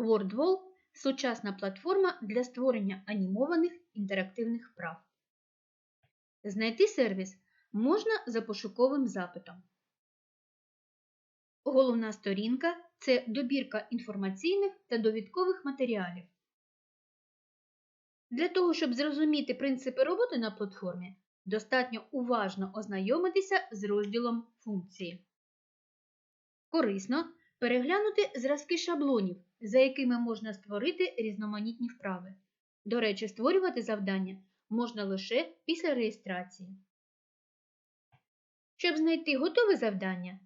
WordWall – сучасна платформа для створення анімованих інтерактивних вправ. Знайти сервіс можна за пошуковим запитом. Головна сторінка це добірка інформаційних та довідкових матеріалів. Для того, щоб зрозуміти принципи роботи на платформі, достатньо уважно ознайомитися з розділом функції. Корисно переглянути зразки шаблонів, за якими можна створити різноманітні вправи. До речі, створювати завдання можна лише після реєстрації. Щоб знайти готове завдання,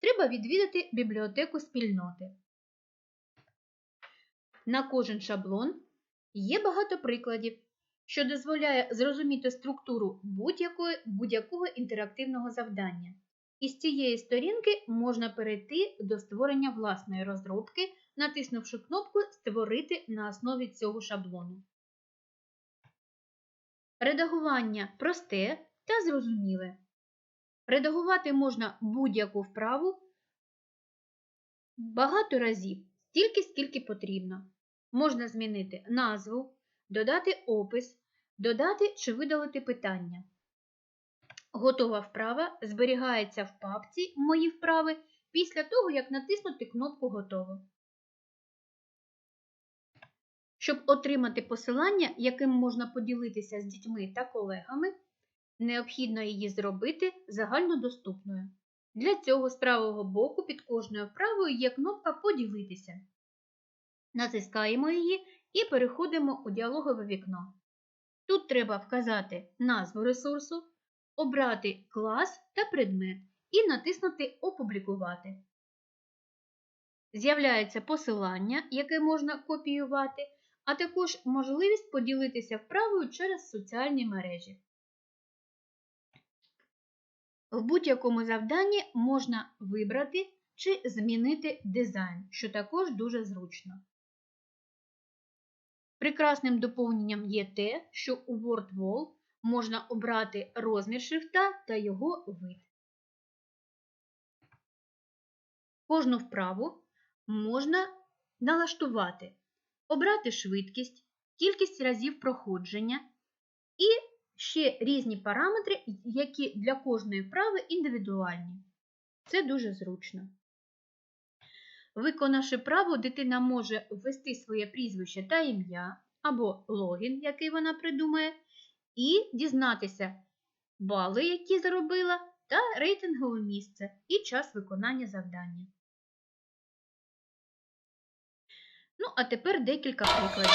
треба відвідати бібліотеку спільноти. На кожен шаблон є багато прикладів, що дозволяє зрозуміти структуру будь-якого будь інтерактивного завдання. Із цієї сторінки можна перейти до створення власної розробки, натиснувши кнопку Створити на основі цього шаблону. Редагування просте та зрозуміле. Редагувати можна будь-яку вправу багато разів, стільки, скільки потрібно. Можна змінити назву, додати опис, додати чи видалити питання. Готова вправа зберігається в папці Мої вправи після того, як натиснути кнопку Готово. Щоб отримати посилання, яким можна поділитися з дітьми та колегами, необхідно її зробити загальнодоступною. Для цього з правого боку під кожною вправою є кнопка Поділитися. Натискаємо її і переходимо у діалогове вікно. Тут треба вказати назву ресурсу, обрати клас та предмет і натиснути Опублікувати. З'являється посилання, яке можна копіювати, а також можливість поділитися вправою через соціальні мережі. В будь-якому завданні можна вибрати чи змінити дизайн, що також дуже зручно. Прекрасним доповненням є те, що у WordWall можна обрати розмір шрифта та його вид. Кожну вправу можна налаштувати, обрати швидкість, кількість разів проходження і ще різні параметри, які для кожної вправи індивідуальні. Це дуже зручно. Виконавши право, дитина може ввести своє прізвище та ім'я або логін, який вона придумає, і дізнатися бали, які зробила, та рейтингове місце і час виконання завдання. Ну, а тепер декілька прикладів.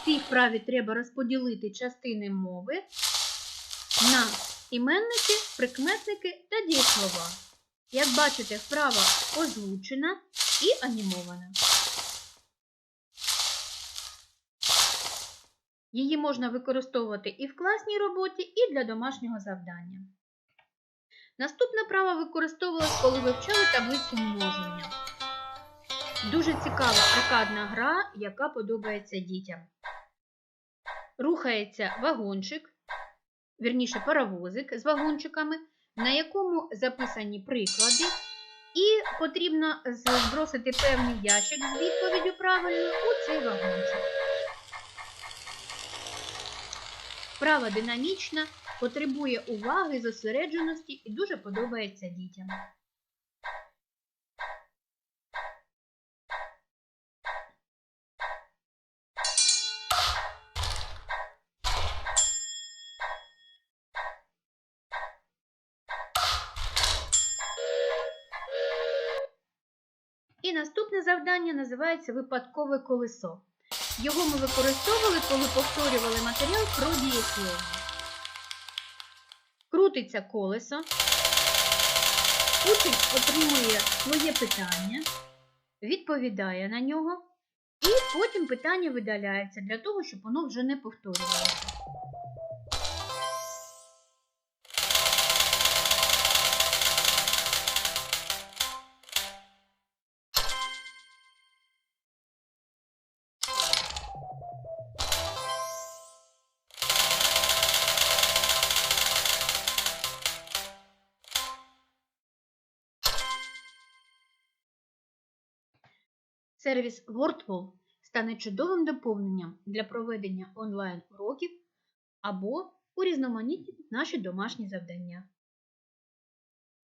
В цій вправі треба розподілити частини мови на іменники, прикметники та дієслова. Як бачите, вправа озвучена і анімована. Її можна використовувати і в класній роботі, і для домашнього завдання. Наступна права використовувалась, коли вивчали таблицю множення. Дуже цікава аркадна гра, яка подобається дітям. Рухається вагончик, вірніше паровозик з вагончиками, на якому записані приклади, і потрібно збросити певний ящик з відповіддю правильною у цей вагончик. Вправа динамічна, потребує уваги, зосередженості і дуже подобається дітям. І наступне завдання називається випадкове колесо. Його ми використовували, коли повторювали матеріал про дієслово. Крутиться колесо, учень отримує своє питання, відповідає на нього, і потім питання видаляється для того, щоб воно вже не повторювалося. Сервіс WordWall стане чудовим доповненням для проведення онлайн-уроків або урізноманітнить наші домашні завдання.